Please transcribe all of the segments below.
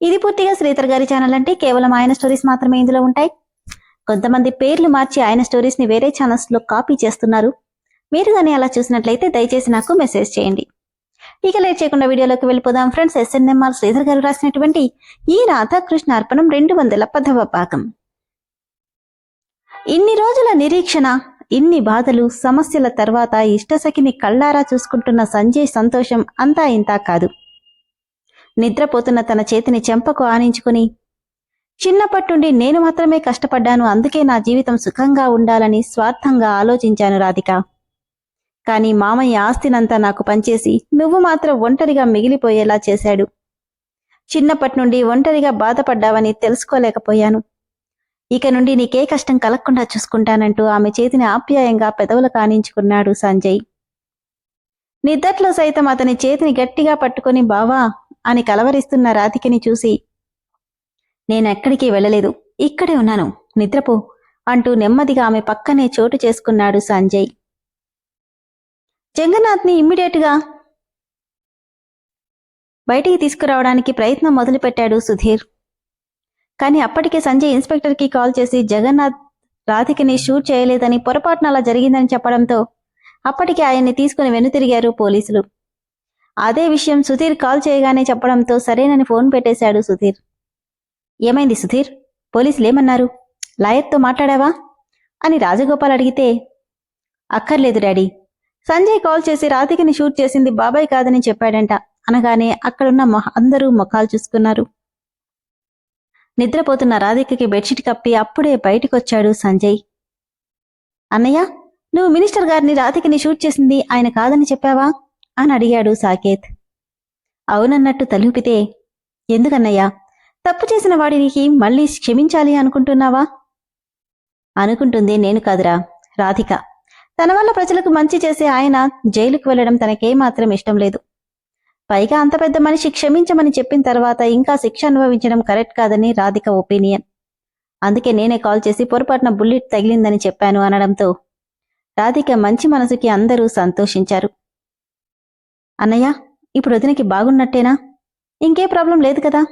ఇది పూర్తిగా శ్రీధర్ గారి ఛానల్ అంటే కేవలం ఆయన స్టోరీస్ మాత్రమే ఇందులో ఉంటాయి. కొంతమంది పేర్లు మార్చి ఆయన స్టోరీస్ని వేరే ఛానల్స్లో కాపీ చేస్తున్నారు. మీరు కానీ అలా చూసినట్లయితే దయచేసి నాకు మెసేజ్ చేయండి. ఇక లేట్ చేయకుండా వీడియోలోకి వెళ్ళిపోదాం. ఫ్రెండ్స్ ఎస్ఎన్ఎంఆర్ శ్రీధర్ గారు రాసినటువంటి ఈ రాధాకృష్ణ అర్పణం రెండు వందల పదవ భాగం. ఇన్ని రోజుల నిరీక్షణ ఇన్ని బాధలు సమస్యల తర్వాత ఇష్టసఖిని కళ్ళారా చూసుకుంటున్న సంజయ్ సంతోషం అంతా ఇంతా కాదు. నిద్రపోతున్న తన చేతిని చెంపకు ఆనించుకుని చిన్నప్పటి నేను మాత్రమే కష్టపడ్డాను అందుకే నా జీవితం సుఖంగా ఉండాలని స్వార్థంగా ఆలోచించాను రాధిక. కాని మామయ్య ఆస్తినంతా నాకు పంచేసి నువ్వు మాత్రం ఒంటరిగా మిగిలిపోయేలా చేశాడు. చిన్నప్పటి నుండి ఒంటరిగా బాధపడ్డావని తెలుసుకోలేకపోయాను. ఇక నుండి నీకే కష్టం కలగకుండా చూసుకుంటానంటూ ఆమె చేతిని ఆప్యాయంగా పెదవులు కానించుకున్నాడు సంజయ్. నిద్దట్లో సైతం అతని చేతిని గట్టిగా పట్టుకొని బావా అని కలవరిస్తున్న రాధికని చూసి నేనెక్కడికి వెళ్ళలేదు. ఇక్కడే ఉన్నాను. నిద్రపో అంటూ నెమ్మదిగా ఆమె పక్కనే చోటు చేసుకున్నాడు సంజయ్. జంగనాథ్ని ఇమ్మీడియట్గా బయటికి తీసుకురావడానికి ప్రయత్నం మొదలుపెట్టాడు సుధీర్. కానీ అప్పటికే సంజయ్ ఇన్స్పెక్టర్కి కాల్ చేసి జగన్నాథ్ రాధికని షూట్ చేయలేదని పొరపాటున అలా జరిగిందని చెప్పడంతో అప్పటికే ఆయన్ని తీసుకుని వెనుతిరిగారు పోలీసులు. అదే విషయం సుధీర్ కాల్ చేయగానే చెప్పడంతో సరేనని ఫోన్ పెట్టేశాడు సుధీర్. ఏమైంది సుధీర్? పోలీసులు ఏమన్నారు? లాయర్తో మాట్లాడావా? అని రాజగోపాల్ అడిగితే అక్కర్లేదు డాడీ. సంజయ్ కాల్ చేసి రాధికని షూట్ చేసింది బాబాయ్ కాదని చెప్పాడంట. అనగానే అక్కడున్న మొహ- అందరూ మొఖాలు చూసుకున్నారు. నిద్రపోతున్న రాధికకి బెడ్షీట్ కప్పి అప్పుడే బయటికొచ్చాడు సంజయ్. అన్నయ్య నువ్వు మినిస్టర్ గారిని రాధికని షూట్ చేసింది ఆయన కాదని చెప్పావా? అని అడిగాడు సాకేత్. అవునన్నట్టు తలుపితే ఎందుకన్నయ్యా? తప్పు చేసిన వాడికి మళ్ళీ క్షమించాలి అనుకుంటున్నావా? అనుకుంటుంది నేను కాదురా రాధిక. తన వల్ల ప్రజలకు మంచి చేసే ఆయన జైలుకు వెళ్ళడం తనకేమాత్రం ఇష్టం లేదు. పైగా అంత పెద్ద మనిషి క్షమించమని చెప్పిన తర్వాత ఇంకా శిక్ష అనుభవించడం కరెక్ట్ కాదని రాధిక ఒపీనియన్. అందుకే నేనే కాల్ చేసి పొరపాటున బుల్లెట్ తగిలిందని చెప్పాను అనడంతో రాధిక మంచి మనసుకి అందరూ సంతోషించారు. అన్నయ్య ఇప్పుడు వదినకి బాగున్నట్టేనా? ఇంకే ప్రాబ్లం లేదు కదా?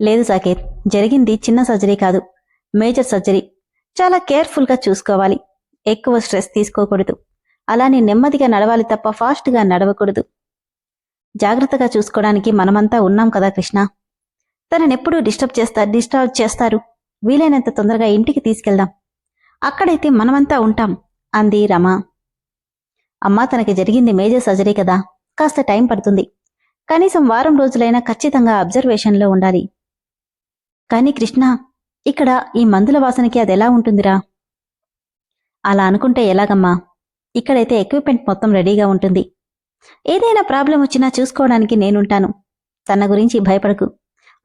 లేదు సాకేత్ జరిగింది చిన్న సర్జరీ కాదు మేజర్ సర్జరీ. చాలా కేర్ఫుల్గా చూసుకోవాలి. ఎక్కువ స్ట్రెస్ తీసుకోకూడదు. అలానే నెమ్మదిగా నడవాలి తప్ప ఫాస్ట్గా నడవకూడదు. జాగ్రత్తగా చూసుకోవడానికి మనమంతా ఉన్నాం కదా కృష్ణ? తననెప్పుడూ డిస్టర్బ్ చేస్తా డిస్టర్బ్ చేస్తారు. వీలైనంత తొందరగా ఇంటికి తీసుకెళ్దాం. అక్కడైతే మనమంతా ఉంటాం అంది రమ. అమ్మా తనకి జరిగింది మేజర్ సర్జరీ కదా? కాస్త టైం పడుతుంది. కనీసం వారం రోజులైనా ఖచ్చితంగా అబ్జర్వేషన్లో ఉండాలి. కానీ కృష్ణ ఇక్కడ ఈ మందుల వాసనకి అదెలా ఉంటుందిరా? అలా అనుకుంటే ఎలాగమ్మా? ఇక్కడైతే ఎక్విప్మెంట్ మొత్తం రెడీగా ఉంటుంది. ఏదైనా ప్రాబ్లం వచ్చినా చూసుకోవడానికి నేనుంటాను. తన గురించి భయపడకు.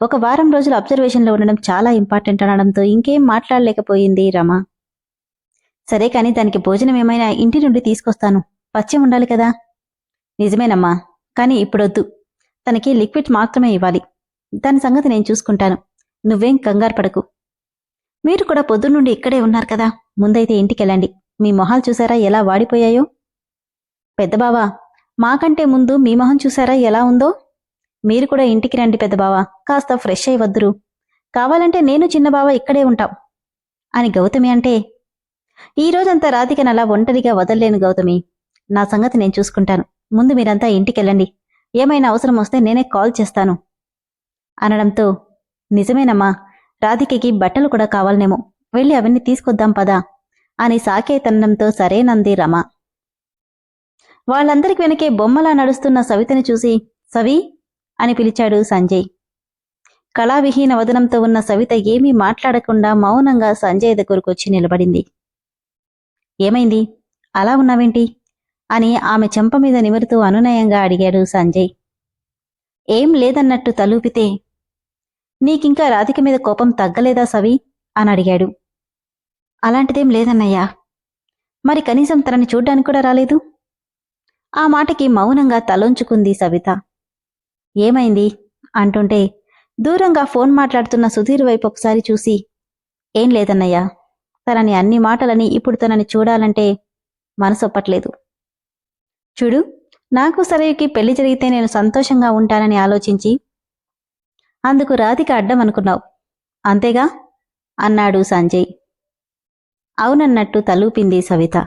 ఒక వారం రోజులు అబ్జర్వేషన్లో ఉండడం చాలా ఇంపార్టెంట్ అనడంతో ఇంకేం మాట్లాడలేకపోయింది రమ. సరే కానీ దానికి భోజనం ఏమైనా ఇంటి నుండి తీసుకొస్తాను. పచ్చి ఉండాలి కదా? నిజమేనమ్మా. కానీ ఇప్పుడొద్దు. తనకి లిక్విడ్ మాత్రమే ఇవ్వాలి. దాని సంగతి నేను చూసుకుంటాను. నువ్వేం కంగారు పడకు. మీరు కూడా పొద్దున్నుండి ఇక్కడే ఉన్నారు కదా. ముందైతే ఇంటికెళ్ళండి. మీ మొహాలు చూసారా ఎలా వాడిపోయాయో? పెద్దబావా మాకంటే ముందు మీ మొహం చూసారా ఎలా ఉందో? మీరు కూడా ఇంటికి రండి పెద్దబావా. కాస్త ఫ్రెష్ అయి వద్దురు కావాలంటే నేను చిన్నబావ ఇక్కడే ఉంటాం. అని గౌతమి అంటే ఈ రోజంతా రాధికను ఒంటరిగా వదల్లేను గౌతమి. నా సంగతి నేను చూసుకుంటాను. ముందు మీరంతా ఇంటికెళ్ళండి. ఏమైనా అవసరం వస్తే నేనే కాల్ చేస్తాను. అనడంతో నిజమేనమ్మా రాధికకి బట్టలు కూడా కావాలనేమో వెళ్ళి అవన్నీ తీసుకొద్దాం పదా అని సాకేతనంతో సరేనంది రమ. వాళ్ళందరికి వెనకే బొమ్మలా నడుస్తున్న సవితని చూసి సవి అని పిలిచాడు సంజయ్. కళావిహీన వదనంతో ఉన్న సవిత ఏమీ మాట్లాడకుండా మౌనంగా సంజయ్ దగ్గరకొచ్చి నిలబడింది. ఏమైంది? అలా ఉన్నావేంటి? అని ఆమె చెంప మీద నిమురుతూ అనునయంగా అడిగాడు సంజయ్. ఏం లేదన్నట్టు తలూపితే? నీకింకా రాధిక మీద కోపం తగ్గలేదా సవి? అని అడిగాడు. అలాంటిదేం లేదన్నయ్యా. మరి కనీసం తనని చూడ్డానికి కూడా రాలేదు? ఆ మాటకి మౌనంగా తలొంచుకుంది సవిత. ఏమైంది? అంటుంటే దూరంగా ఫోన్ మాట్లాడుతున్న సుధీర్ వైపు ఒకసారి చూసి ఏం లేదన్నయ్యా. తనని అన్ని మాటలని ఇప్పుడు తనని చూడాలంటే మనసొప్పట్లేదు. చూడు నాకు సరయుకి పెళ్ళి జరిగితే నేను సంతోషంగా ఉంటానని ఆలోచించి అందుకు రాధిక అడ్డం అనుకున్నావు. అంతేగా? అన్నాడు సంజయ్. అవునన్నట్టు తలూపింది సవిత.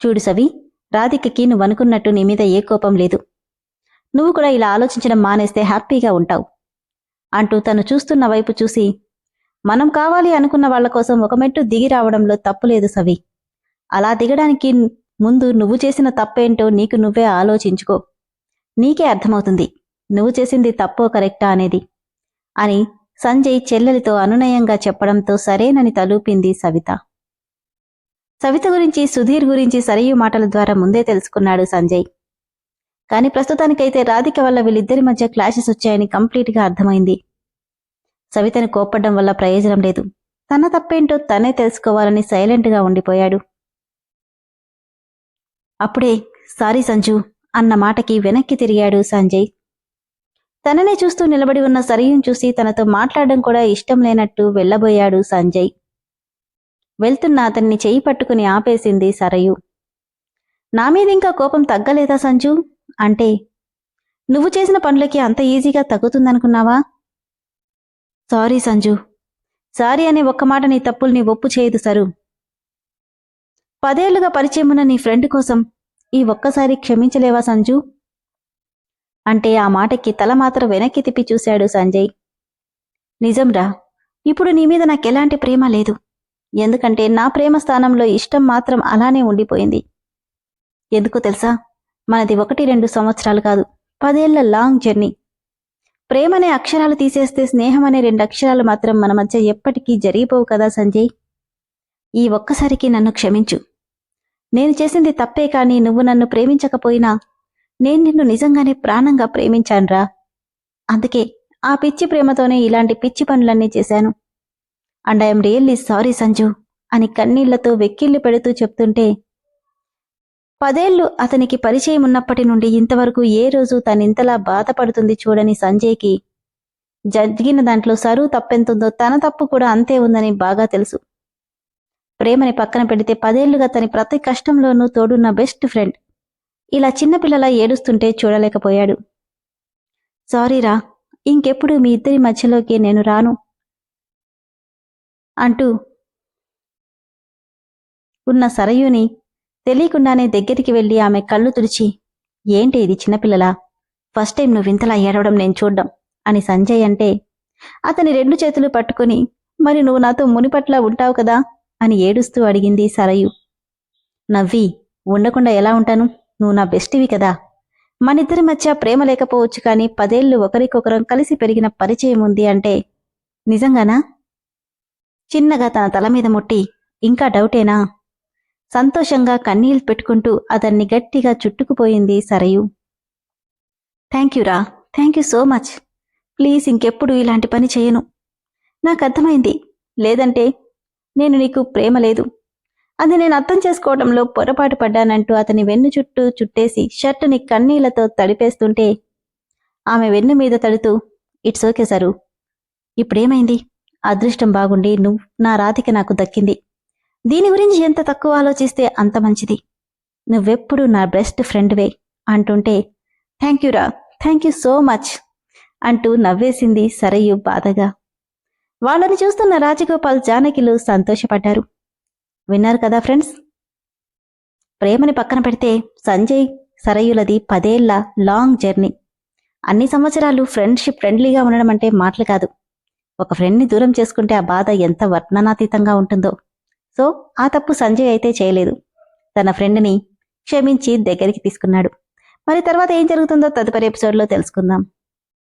చూడు సవి రాధికకి నువ్వనుకున్నట్టు నీ మీద ఏ కోపం లేదు. నువ్వు కూడా ఇలా ఆలోచించడం మానేస్తే హ్యాపీగా ఉంటావు. అంటూ తను చూస్తున్న వైపు చూసి మనం కావాలి అనుకున్న వాళ్ళ కోసం ఒక మెట్టు దిగి రావడంలో తప్పులేదు సవి. అలా దిగడానికి ముందు నువ్వు చేసిన తప్పేంటో నీకు నువ్వే ఆలోచించుకో. నీకే అర్థమవుతుంది. నువ్వు చేసింది తప్పో కరెక్టా అనేది. అని సంజయ్ చెల్లెలితో అనునయంగా చెప్పడంతో సరేనని తలూపింది సవిత. సవిత గురించి సుధీర్ గురించి సరియు మాటల ద్వారా ముందే తెలుసుకున్నాడు సంజయ్. కాని ప్రస్తుతానికైతే రాధిక వల్ల వీళ్ళిద్దరి మధ్య క్లాషెస్ వచ్చాయని కంప్లీట్గా అర్థమైంది. సవితను కోప్పడం వల్ల ప్రయోజనం లేదు. తన తప్పేంటో తనే తెలుసుకోవాలని సైలెంట్గా ఉండిపోయాడు. అప్పుడే సారీ సంజు అన్న మాటకి వెనక్కి తిరిగాడు సంజయ్. తననే చూస్తూ నిలబడి ఉన్న సరయుం చూసి తనతో మాట్లాడడం కూడా ఇష్టం లేనట్టు వెళ్ళబోయాడు సంజయ్. వెళ్తున్న అతన్ని చేయి పట్టుకుని ఆపేసింది సరయు. నా మీద ఇంకా కోపం తగ్గలేదా సంజు? అంటే నువ్వు చేసిన పనులకి అంత ఈజీగా తగ్గుతుందనుకున్నావా? సారీ సంజు. సారీ అనే ఒక్క మాట నీ తప్పుల్ని ఒప్పు చేయదు సరు. పదేళ్ళుగా పరిచయమున్న నీ ఫ్రెండ్ కోసం ఈ ఒక్కసారి క్షమించలేవా సంజు? అంటే ఆ మాటకి తల మాత్రం వెనక్కి తిప్పి చూశాడు సంజయ్. నిజంరా ఇప్పుడు నీ మీద నాకెలాంటి ప్రేమ లేదు. ఎందుకంటే నా ప్రేమ స్థానంలో ఇష్టం మాత్రం అలానే ఉండిపోయింది. ఎందుకు తెలుసా? మనది ఒకటి రెండు సంవత్సరాలు కాదు పదేళ్ళ లాంగ్ జర్నీ. ప్రేమనే అక్షరాలు తీసేస్తే స్నేహం అనే రెండు అక్షరాలు మాత్రం మన మధ్య ఎప్పటికీ జరిగిపోవు కదా సంజయ్? ఈ ఒక్కసారికి నన్ను క్షమించు. నేను చేసింది తప్పే కాని నువ్వు నన్ను ప్రేమించకపోయినా నేను నిన్ను నిజంగానే ప్రాణంగా ప్రేమించానురా. అందుకే ఆ పిచ్చి ప్రేమతోనే ఇలాంటి పిచ్చి పనులన్నీ చేశాను. And I'm really sorry Sanju అని కన్నీళ్ళతో వెక్కిళ్ళు పెడుతూ చెప్తుంటే పదేళ్ళు అతనికి పరిచయం ఉన్నప్పటి నుండి ఇంతవరకు ఏ రోజు తనింతలా బాధపడుతుంది చూడని సంజయ్కి జరిగిన దాంట్లో సరువు తప్పెంతుందో తన తప్పు కూడా అంతే ఉందని బాగా తెలుసు. ప్రేమని పక్కన పెడితే పదేళ్ళుగా తన ప్రతి కష్టంలోనూ తోడున్న బెస్ట్ ఫ్రెండ్. ఇలా చిన్నపిల్లల ఏడుస్తుంటే చూడలేకపోయాడు. సారీరా ఇంకెప్పుడు మీ ఇద్దరి మధ్యలోకి నేను రాను అంటూ ఉన్న సరయుని తెలియకుండానే దగ్గరికి వెళ్ళి ఆమె కళ్ళు తుడిచి ఏంటి ఇది చిన్నపిల్లలా ఫస్ట్ టైం నువ్వు ఇంతలా ఏడవడం నేను చూడ్డం అని సంజయ్ అంటే అతని రెండు చేతులు పట్టుకుని మరి నువ్వు నాతో మునిపట్ల ఉంటావు కదా? అని ఏడుస్తూ అడిగింది సరయు. నవ్వి ఉండకుండా ఎలా ఉంటాను? నువ్వు నా బెస్టివి కదా. మనిద్దరి మధ్య ప్రేమ లేకపోవచ్చు కానీ పదేళ్ళు ఒకరికొకరం కలిసి పెరిగిన పరిచయం ఉంది అంటే నిజంగానా? చిన్నగా తన తల మీద ముట్టి ఇంకా డౌటేనా? సంతోషంగా కన్నీళ్ళు పెట్టుకుంటూ అతన్ని గట్టిగా చుట్టుకుపోయింది సరయు. థ్యాంక్ రా. Thank you so much. Please ఇంకెప్పుడు ఇలాంటి పని చేయను. నాకు అర్థమైంది. లేదంటే నేను నీకు ప్రేమ లేదు. అది నేను అర్థం చేసుకోవడంలో పొరపాటు పడ్డానంటూ అతని వెన్ను చుట్టూ చుట్టేసి షర్టుని కన్నీళ్ళతో తడిపేస్తుంటే ఆమె వెన్ను మీద తడుతూ ఇట్స్ ఓకే సరు. ఇప్పుడేమైంది? అదృష్టం బాగుండి నువ్వు నా రాధిక నాకు దక్కింది. దీని గురించి ఎంత తక్కువ ఆలోచిస్తే అంత మంచిది. నువ్వెప్పుడు నా బెస్ట్ ఫ్రెండ్వే అంటుంటే థ్యాంక్ యూరా థ్యాంక్ యూ సో మచ్ అంటూ నవ్వేసింది సరయు బాధగా. వాళ్ళని చూస్తున్న రాజగోపాల్ జానకిలు సంతోషపడ్డారు. విన్నారు కదా ఫ్రెండ్స్? ప్రేమని పక్కన పెడితే సంజయ్ సరయులది పదేళ్ళ లాంగ్ జర్నీ. అన్ని సంవత్సరాలు ఫ్రెండ్షిప్ ఫ్రెండ్లీగా ఉండడం అంటే మాటలు కాదు. ఒక ఫ్రెండ్ని దూరం చేసుకుంటే ఆ బాధ ఎంత వర్ణనాతీతంగా ఉంటుందో. సో ఆ తప్పు సంజయ్ అయితే చేయలేదు. తన ఫ్రెండ్ని క్షమించి దగ్గరికి తీసుకున్నాడు. మరి తర్వాత ఏం జరుగుతుందో తదుపరి ఎపిసోడ్లో తెలుసుకుందాం.